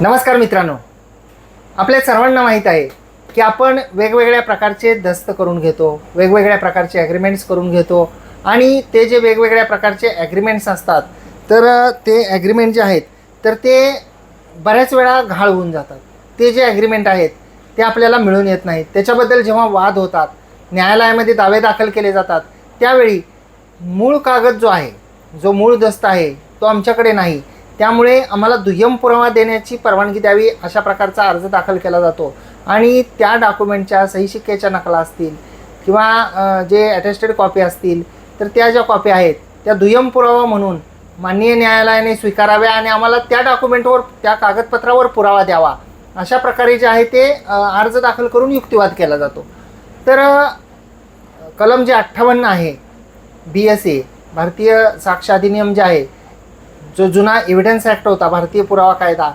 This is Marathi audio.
नमस्कार मित्रांनो. आपल्या सर्वांना माहीत आहे की आपण वेगवेगळ्या प्रकारचे दस्त करून घेतो वेगवेगळ्या प्रकारचे ॲग्रीमेंट्स करून घेतो आणि ते जे वेगवेगळ्या प्रकारचे ॲग्रीमेंट्स असतात तर ते ॲग्रीमेंट जे आहेत तर ते बऱ्याच वेळा घाळ होऊन जातात. ते जे ॲग्रीमेंट आहेत ते आपल्याला मिळून येत नाहीत. त्याच्याबद्दल जेव्हा वाद होतात न्यायालयामध्ये दावे दाखल केले जातात त्यावेळी मूळ कागद जो आहे जो मूळ दस्त आहे तो आमच्याकडे नाही. त्यामुळे आम्हाला दुय्यम पुरावा देण्याची परवानगी द्यावी अशा प्रकारचा अर्ज दाखल केला जातो. आणि त्या डॉक्युमेंटच्या सही नकला असतील किंवा जे अटेस्टेड कॉपी असतील तर त्या ज्या कॉपी आहेत त्या दुय्यम पुरावा म्हणून माननीय न्यायालयाने स्वीकाराव्या आणि आम्हाला त्या डॉक्युमेंटवर त्या कागदपत्रावर पुरावा द्यावा. अशा प्रकारे जे आहे ते अर्ज दाखल करून युक्तिवाद केला जातो. तर कलम जे अठ्ठावन्न आहे बी एस ए भारतीय साक्ष अधिनियम जे आहे जो जुना एव्हिडन्स ॲक्ट होता भारतीय पुरावा कायदा